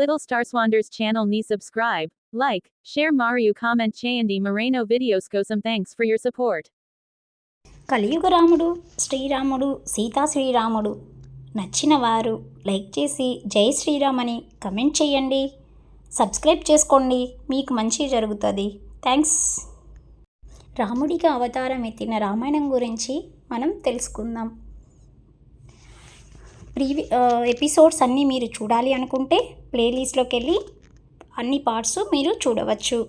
Little Starswander's channel ni subscribe, like, share Mario comment చేయండి Moreno videos కోసం thanks for your support. కలియుగ రాముడు శ్రీరాముడు సీతా శ్రీరాముడు. నచ్చిన వారు లైక్ చేసి జై శ్రీరామ్ అని కమెంట్ చేయండి. సబ్స్క్రైబ్ చేసుకోండి మీకు మంచి జరుగుతుంది. థ్యాంక్స్ రాముడిగా అవతారం ఎత్తిన రామాయణం గురించి మనం తెలుసుకుందాం. ప్రీవి ఎపిసోడ్స్ అన్నీ మీరు చూడాలి అనుకుంటే ప్లేలిస్ట్లోకి వెళ్ళి అన్ని పార్ట్స్ మీరు చూడవచ్చు.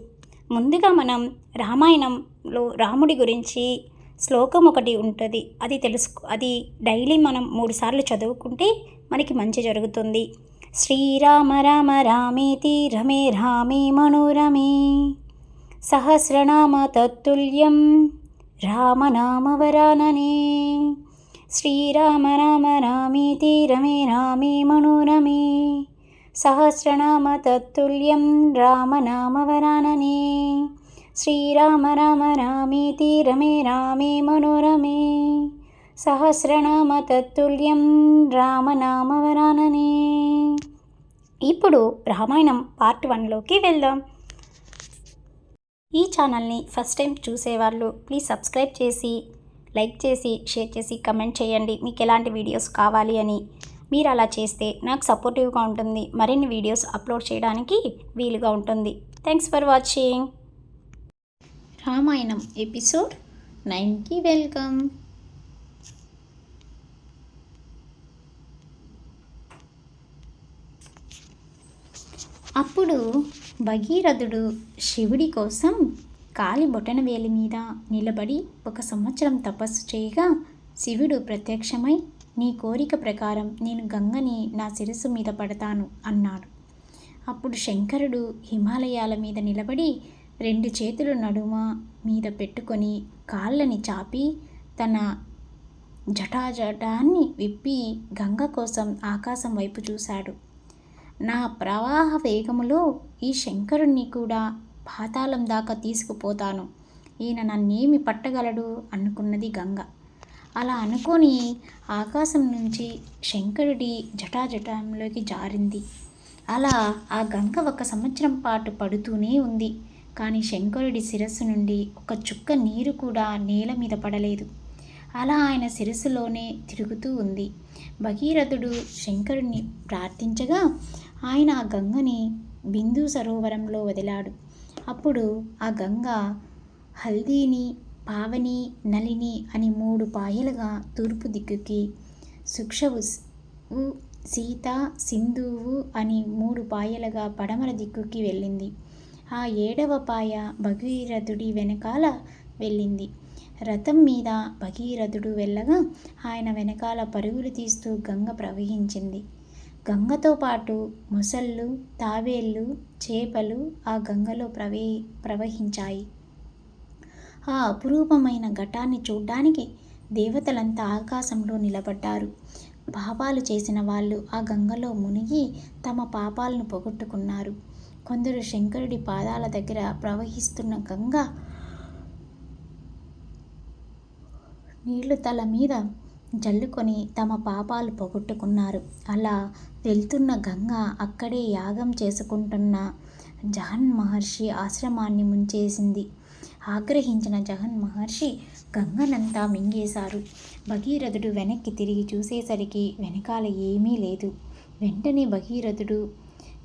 ముందుగా మనం రామాయణంలో రాముడి గురించి శ్లోకం ఒకటి ఉంటుంది. అది తెలుసు అది డైలీ మనం మూడు సార్లు చదువుకుంటే మనకి మంచి జరుగుతుంది. శ్రీరామ రామ రామేతి రమే రామే మనోరమే. సహస్రనామ తత్తుల్యం రామనామవరాననే శ్రీరామ రామ రామేతి రమే రామే మనోరమే సహస్రనామ తత్తుల్యం రామనామవరాననే శ్రీరామ రామ రామేతి రమే రామే మనోరమే సహస్రనామ తత్తుల్యం రామనామవరాననే ఇప్పుడు రామాయణం పార్ట్ వన్లోకి వెళ్దాం. ఈ ఛానల్ని ఫస్ట్ టైం చూసేవాళ్ళు ప్లీజ్ సబ్స్క్రైబ్ చేసి లైక్ చేసి షేర్ చేసి కమెంట్ చేయండి. మీకు ఎలాంటి వీడియోస్ కావాలి అని. మీరు అలా చేస్తే నాకు సపోర్టివ్గా ఉంటుంది. మరిన్ని వీడియోస్ అప్లోడ్ చేయడానికి వీలుగా ఉంటుంది. Thanks for watching. Ramayanam episode నైన్కి వెల్కమ్. అప్పుడు భగీరథుడు శివుడి కోసం కాలి బొటన వేలి మీద నిలబడి ఒక సంవత్సరం తపస్సు చేయగా శివుడు ప్రత్యక్షమై నీ కోరిక ప్రకారం నేను గంగని నా శిరస్సు మీద పడతాను అన్నాడు. అప్పుడు శంకరుడు హిమాలయాల మీద నిలబడి రెండు చేతులు నడుమ మీద పెట్టుకొని కాళ్ళని చాపి తన జటాజటాన్ని విప్పి గంగ కోసం ఆకాశం వైపు చూశాడు. నా ప్రవాహ వేగములో ఈ శంకరుణ్ణి కూడా పాతాళం దాకా తీసుకుపోతాను. ఈయన నన్నేమి పట్టగలడు? అనుకున్నది గంగ. అలా అనుకొని ఆకాశం నుంచి శంకరుడి జటాజటంలోకి జారింది. అలా ఆ గంగ ఒక సంవత్సరం పాటు పడుతూనే ఉంది. కానీ శంకరుడి శిరస్సు నుండి ఒక చుక్క నీరు కూడా నేల మీద పడలేదు. అలా ఆయన శిరస్సులోనే తిరుగుతూ ఉంది. భగీరథుడు శంకరుణ్ణి ప్రార్థించగా ఆయన ఆ గంగని బిందు సరోవరంలో వదిలాడు. అప్పుడు ఆ గంగ హల్దీని పావని నలిని అని మూడు పాయలుగా తూర్పు దిక్కుకి సుక్షవు సీత సింధువు అని మూడు పాయలుగా పడమర దిక్కుకి వెళ్ళింది. ఆ ఏడవ పాయ భగీరథుడి వెనకాల వెళ్ళింది. రథం మీద భగీరథుడు వెళ్ళగా ఆయన వెనకాల పరుగులు తీస్తూ గంగ ప్రవహించింది. గంగతో పాటు మొసళ్ళు తాబేళ్ళు చేపలు ఆ గంగలో ప్రవే ప్రవహించాయి. ఆ అపురూపమైన ఘటాన్ని చూడ్డానికి దేవతలంతా ఆకాశంలో నిలబడ్డారు. పాపాలు చేసిన వాళ్ళు ఆ గంగలో మునిగి తమ పాపాలను పోగొట్టుకున్నారు. కొందరు శంకరుడి పాదాల దగ్గర ప్రవహిస్తున్న గంగ నీళ్ళు తల మీద జల్లుకొని తమ పాపాలు పోగొట్టుకున్నారు. అలా వెళ్తున్న గంగ అక్కడే యాగం చేసుకుంటున్న జహన్ మహర్షి ఆశ్రమాన్ని ముంచేసింది. ఆగ్రహించిన జగన్ మహర్షి గంగనంతా మింగేశారు. భగీరథుడు వెనక్కి తిరిగి చూసేసరికి వెనకాల ఏమీ లేదు. వెంటనే భగీరథుడు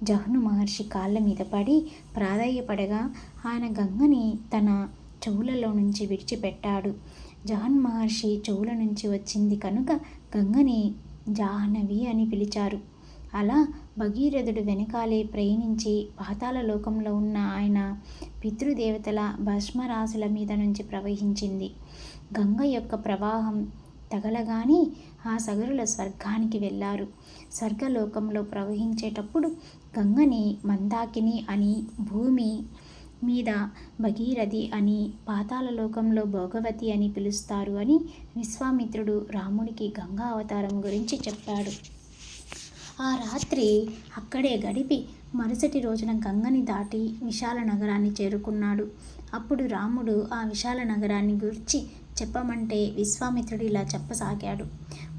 జహ్ను మహర్షి కాళ్ళ మీద పడి ప్రాధాయపడగా ఆయన గంగని తన చెవులలో నుంచి విడిచిపెట్టాడు. జాన్ మహర్షి చెవుల నుంచి వచ్చింది కనుక గంగని జాహ్నవి అని పిలిచారు. అలా భగీరథుడు వెనకాలే ప్రయాణించి పాతాల లోకంలో ఉన్న ఆయన పితృదేవతల భస్మరాశుల మీద నుంచి ప్రవహించింది. గంగ యొక్క ప్రవాహం తగలగానే ఆ సగరుల స్వర్గానికి వెళ్ళారు. స్వర్గలోకంలో ప్రవహించేటప్పుడు గంగని మందాకిని అని భూమి మీద భగీరథి అని పాతాళలోకంలో భోగవతి అని పిలుస్తారు అని విశ్వామిత్రుడు రాముడికి గంగా అవతారం గురించి చెప్పాడు. ఆ రాత్రి అక్కడే గడిపి మరుసటి రోజున గంగని దాటి విశాల నగరాన్ని చేరుకున్నాడు. అప్పుడు రాముడు ఆ విశాల నగరాన్ని గురించి చెప్పమంటే విశ్వామిత్రుడు ఇలా చెప్పసాగాడు.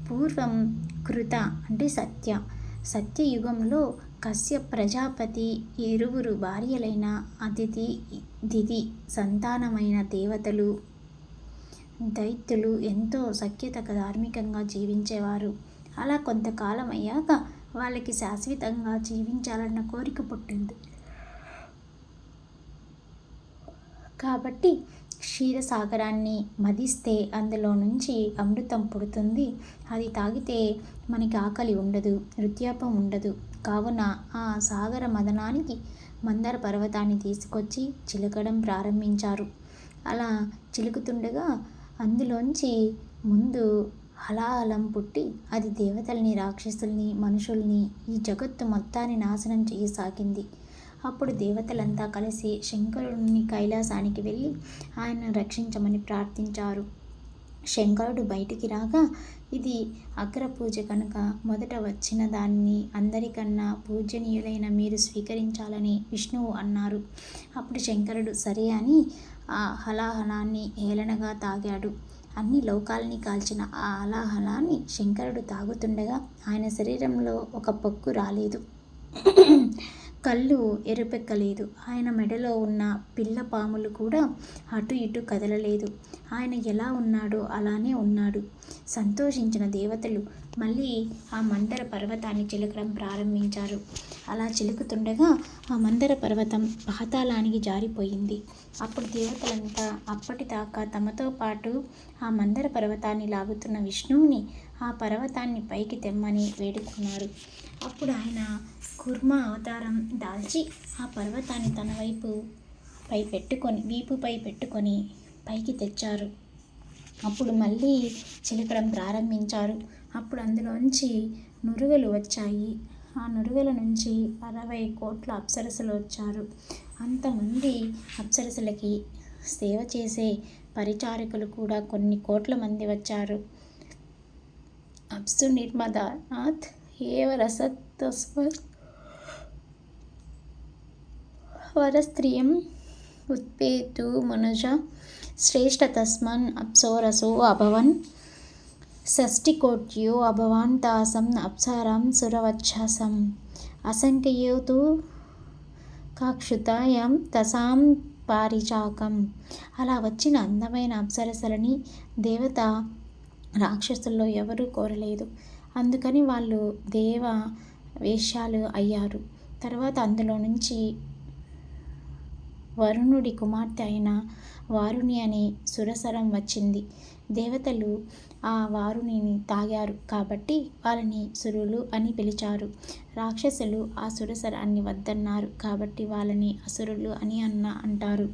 పూర్వం కృత అంటే సత్య. సత్యయుగంలో కశ్య ప్రజాపతి ఇరువురు భార్యలైన అతిథి దితి సంతానమైన దేవతలు దైత్యులు ఎంతో సఖ్యత ధార్మికంగా జీవించేవారు. అలా కొంతకాలం అయ్యాక వాళ్ళకి శాశ్వతంగా జీవించాలన్న కోరిక పుట్టింది. కాబట్టి క్షీరసాగరాన్ని మదిస్తే అందులో నుంచి అమృతం పుడుతుంది. అది తాగితే మనకి ఆకలి ఉండదు వృద్ధాపం ఉండదు. కావున ఆ సాగర మదనానికి మందార పర్వతాన్ని తీసుకొచ్చి చిలకడం ప్రారంభించారు. అలా చిలుకుతుండగా అందులోంచి ముందు హలాహలం పుట్టి అది దేవతల్ని రాక్షసుల్ని మనుషుల్ని ఈ జగత్తు మొత్తాన్ని నాశనం చేయసాగింది. అప్పుడు దేవతలంతా కలిసి శంకరుని కైలాసానికి వెళ్ళి ఆయనను రక్షించమని ప్రార్థించారు. శంకరుడు బయటికి రాగా ఇది అగ్ర పూజ కనుక మొదట వచ్చిన దాన్ని అందరికన్నా పూజనీయులైన మీరు స్వీకరించాలని విష్ణువు అన్నారు. అప్పుడు శంకరుడు సరే అని ఆ హలాహలాన్ని హేళనగా తాగాడు. అన్ని లోకాలని కాల్చిన ఆ అలాహలాన్ని శంకరుడు తాగుతుండగా ఆయన శరీరంలో ఒక పొక్కు రాలేదు. కళ్ళు ఎరుపెక్కలేదు. ఆయన మెడలో ఉన్న పిల్ల పాములు కూడా అటు ఇటు కదలలేదు. ఆయన ఎలా ఉన్నాడో అలానే ఉన్నాడు. సంతోషించిన దేవతలు మళ్ళీ ఆ మందర పర్వతాన్ని చిలకడం ప్రారంభించారు. అలా చిలుకుతుండగా ఆ మందర పర్వతం పాతాళానికి జారిపోయింది. అప్పుడు దేవతలంతా అప్పటిదాకా తమతో పాటు ఆ మందర పర్వతాన్ని లాగుతున్న విష్ణువుని ఆ పర్వతాన్ని పైకి తెమ్మని వేడుకున్నారు. అప్పుడు ఆయన కుర్మ అవతారం దాల్చి ఆ పర్వతాన్ని తన వైపు పై పెట్టుకొని వీపుపై పెట్టుకొని పైకి తెచ్చారు. అప్పుడు మళ్ళీ చిలకడం ప్రారంభించారు. అప్పుడు అందులోంచి నురుగలు వచ్చాయి. ఆ నురుగల నుంచి అరవై కోట్ల అప్సరసలు వచ్చారు. అంతమంది అప్సరసలకి సేవ చేసే పరిచారకులు కూడా కొన్ని కోట్ల మంది వచ్చారు. అప్సు నిర్మదానాథ్ ఏవ రసత్వ వరస్త్రియం ఉత్పేతు మనుజ శ్రేష్ఠ తస్మన్ అప్సోరసో అభవన్ షష్టికోట్యో అభవాన్ తాసం అప్సరం సురవచ్చసం అసంఖ్యయోతు కాక్షుతాయం తసాం పారిచాకం అలా వచ్చిన అందమైన అప్సరసలని దేవత రాక్షసుల్లో ఎవరూ కోరలేదు. అందుకని వాళ్ళు దేవ వేషాలు అయ్యారు. తర్వాత అందులో నుంచి వరుణుడి కుమార్తె అయిన వారుని అనే సురసరం వచ్చింది. దేవతలు ఆ వారుణిని తాగారు. కాబట్టి వాళ్ళని సురులు అని పిలిచారు. రాక్షసులు ఆ సురసరాన్ని వద్దన్నారు. కాబట్టి వాళ్ళని అసురులు అని అన్న అంటారు.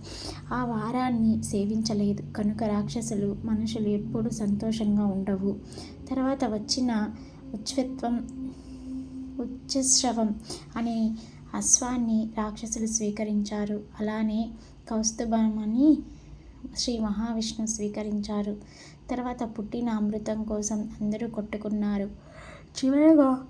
ఆ వారాన్ని సేవించలేదు. కనుక రాక్షసులు మనుషులు ఎప్పుడూ సంతోషంగా ఉండవు. తర్వాత వచ్చిన ఉచ్ఛత్వం ఉచ్చశ్రవం అనే అశ్వాన్ని రాక్షసులు స్వీకరించారు. అలానే కౌస్తుభమని శ్రీ మహావిష్ణు స్వీకరించారు. తర్వాత పుట్టిన అమృతం కోసం అందరూ కొట్టుకున్నారు. చివరగా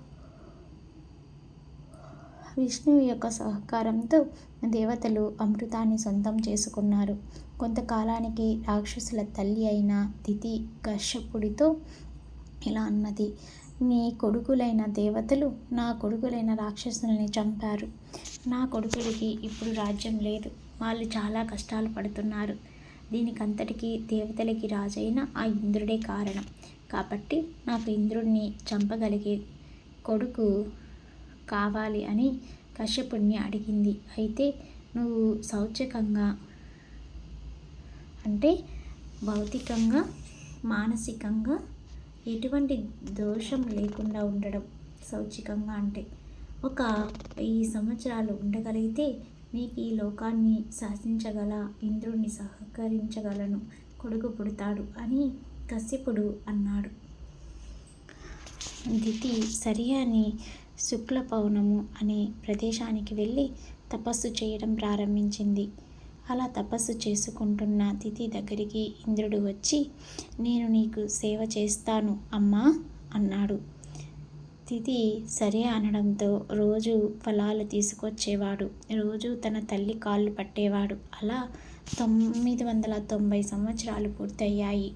విష్ణువు యొక్క సహకారంతో దేవతలు అమృతాన్ని సొంతం చేసుకున్నారు. కొంతకాలానికి రాక్షసుల తల్లి అయిన తిథి కశ్యపుడితో ఇలా అన్నది? నీ కొడుకులైన దేవతలు నా కొడుకులైన రాక్షసుల్ని చంపారు. నా కొడుకులకి ఇప్పుడు రాజ్యం లేదు. వాళ్ళు చాలా కష్టాలు పడుతున్నారు. దీనికంతటికీ దేవతలకి రాజైన ఆ ఇంద్రుడే కారణం. కాబట్టి నాకు ఇంద్రుడిని చంపగలిగే కొడుకు కావాలి అని కశ్యపుణ్ణి అడిగింది. అయితే నువ్వు సౌచకంగా అంటే భౌతికంగా మానసికంగా ఎటువంటి దోషం లేకుండా ఉండడం సౌచికంగా అంటే. ఒక వెయ్యి సంవత్సరాలు ఉండగలిగితే నీకు ఈ లోకాన్ని శాసించగల ఇంద్రుణ్ణి సహకరించగలను. కొడుకు పుడతాడు అని కశ్యపుడు అన్నాడు. దితి సరి అని శుక్ల పౌనము అనే ప్రదేశానికి వెళ్ళి తపస్సు చేయడం ప్రారంభించింది. అలా తపస్సు చేసుకుంటున్న తిథి దగ్గరికి ఇంద్రుడు వచ్చి నేను నీకు సేవ చేస్తాను అమ్మా అన్నాడు. స్థితి సరే అనడంతో రోజు ఫలాలు తీసుకొచ్చేవాడు. రోజు తన తల్లి కాళ్ళు పట్టేవాడు. అలా తొమ్మిది వందల తొంభై సంవత్సరాలు పూర్తయ్యాయి.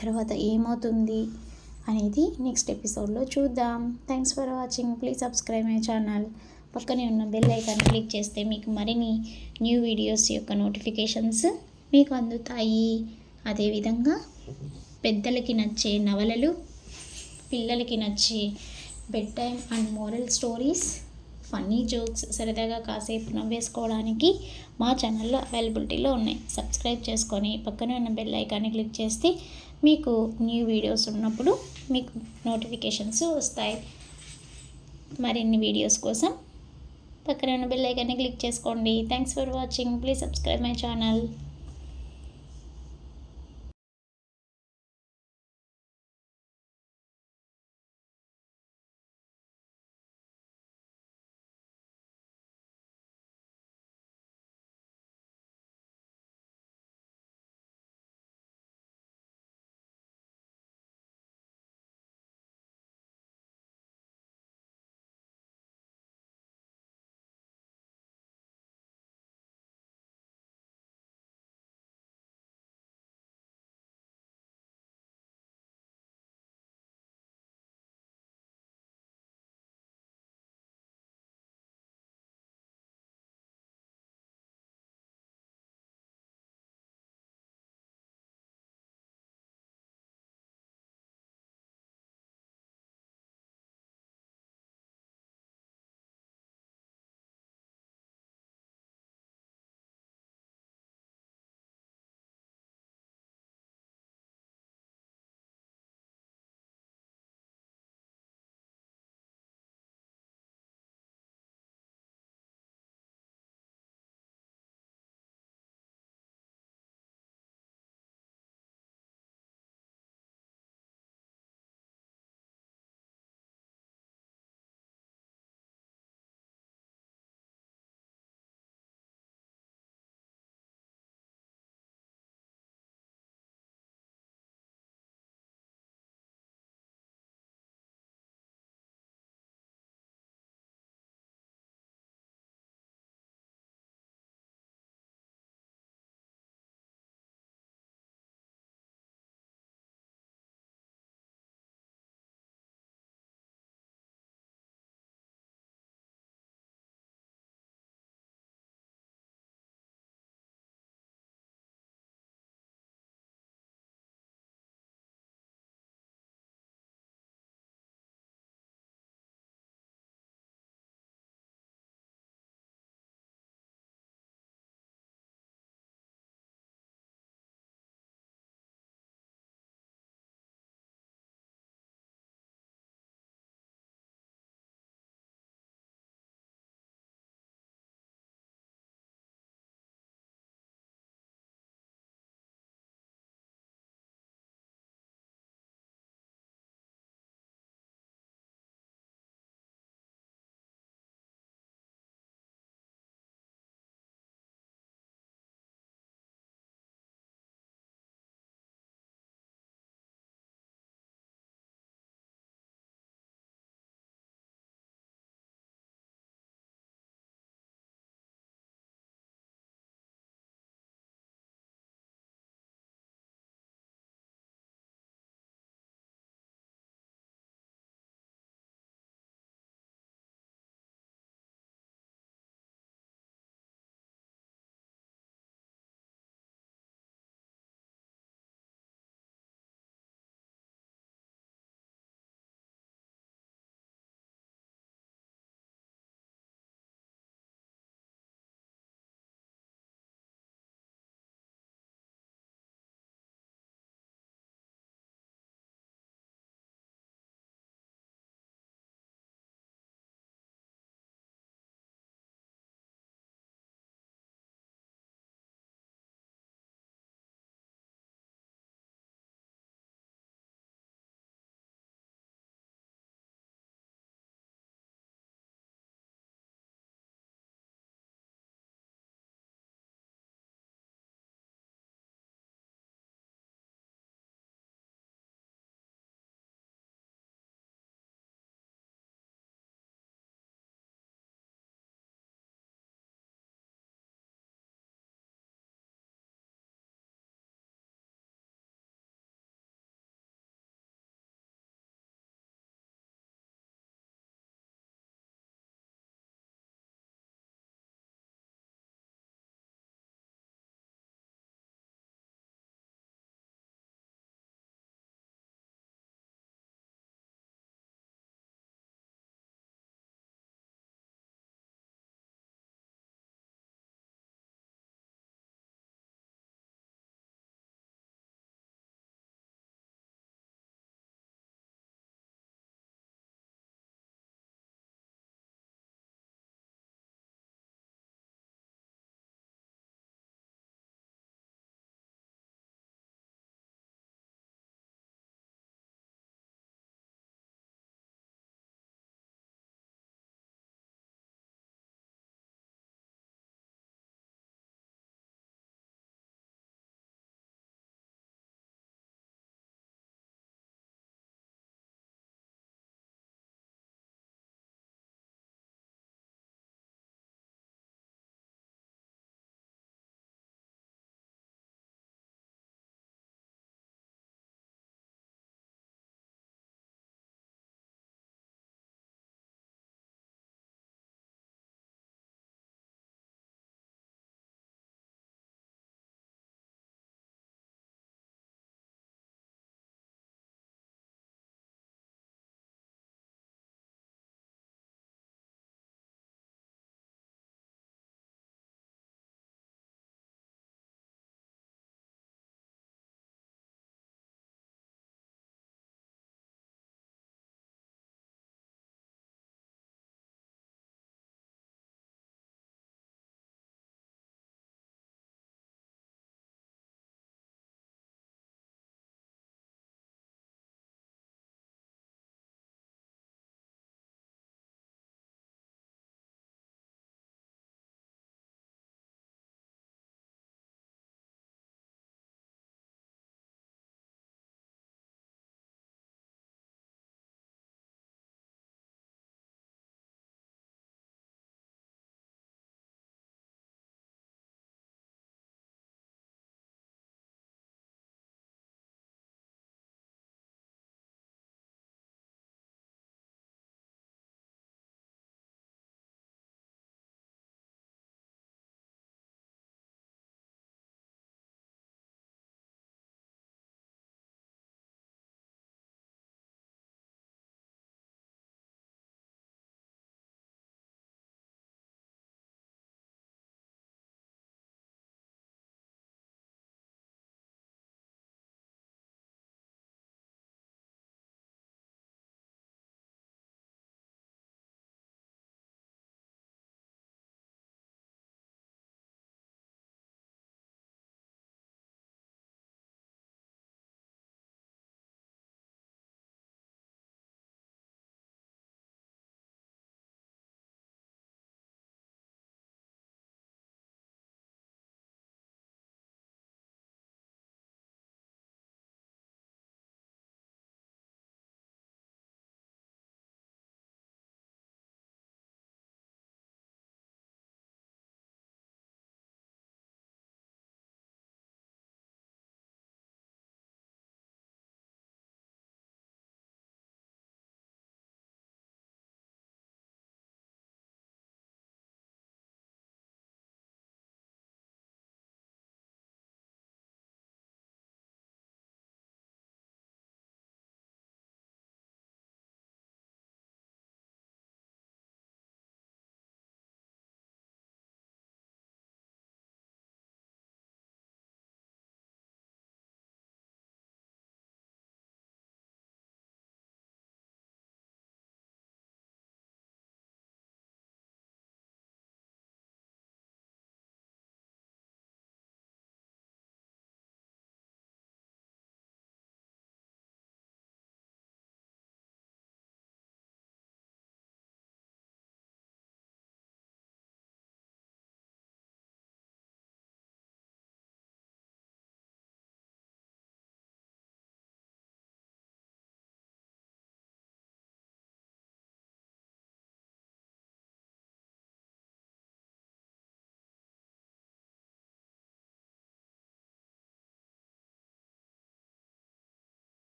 తర్వాత ఏమవుతుంది అనేది నెక్స్ట్ ఎపిసోడ్లో చూద్దాం. Thanks for watching. Please subscribe my channel. పక్కనే ఉన్న బెల్ ఐకాన్ క్లిక్ చేస్తే మీకు మరిన్ని న్యూ వీడియోస్ యొక్క నోటిఫికేషన్స్ మీకు అందుతాయి. అదేవిధంగా పెద్దలకి నచ్చే నవలలు పిల్లలకి నచ్చే bedtime and moral stories funny jokes సరదాగా కాసేపు నవ్వేసుకోవడానికి మా ఛానల్లో అవైలబిలిటీలో ఉన్నాయి. సబ్స్క్రైబ్ చేసుకొని పక్కనే ఉన్న బెల్ ఐకాన్ని క్లిక్ చేస్తే మీకు న్యూ వీడియోస్ ఉన్నప్పుడు మీకు నోటిఫికేషన్స్ వస్తాయి. మరిన్ని వీడియోస్ కోసం పక్కనే ఉన్న బెల్ ఐకాన్ని క్లిక్ చేసుకోండి. Thanks for watching. Please subscribe my channel.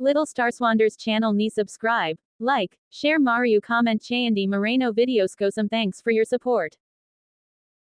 Little Starswander's channel ni subscribe, like, share Mario comment Chandi Moreno videos go some thanks for your support.